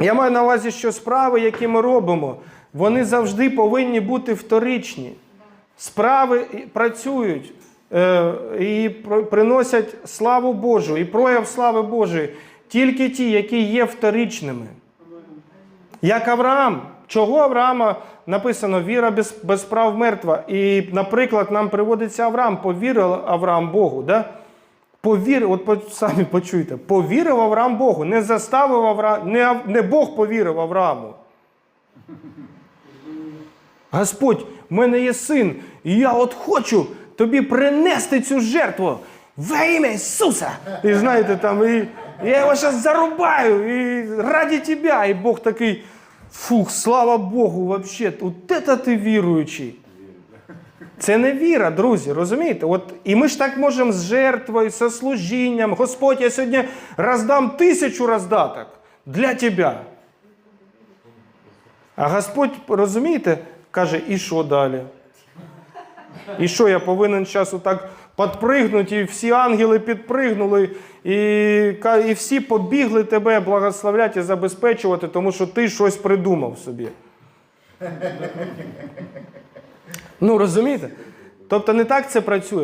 Я маю на увазі, що справи, які ми робимо, вони завжди повинні бути вторичні. Справи працюють е, і приносять славу Божу, і прояв слави Божої тільки ті, які є вторичними. Як Авраам. Чого Авраама написано віра без, без справ мертва? І, наприклад, нам приводиться Авраам, повірив Авраам Богу. Да? Повірив, от самі почуйте, повірив Авраам Богу, не заставив Авраам, не, не Бог повірив Аврааму. Господь, в мене є син, і я от хочу тобі принести цю жертву во ім'я Ісуса. І знаєте, там, і, я його зараз зарубаю, і раді тебе. І Бог такий, фух, слава Богу, вообще, от це ти віруючий. Це не віра, друзі, розумієте? От, і ми ж так можемо з жертвою, зі служінням. Господь, я сьогодні роздам тисячу роздаток для тебе. А Господь, розумієте, каже, і що далі? І що я повинен зараз отак підпригнути, і всі ангели підпригнули, і, і всі побігли тебе благословляти і забезпечувати, тому що ти щось придумав собі. Ну, розумієте? Тобто не так це працює.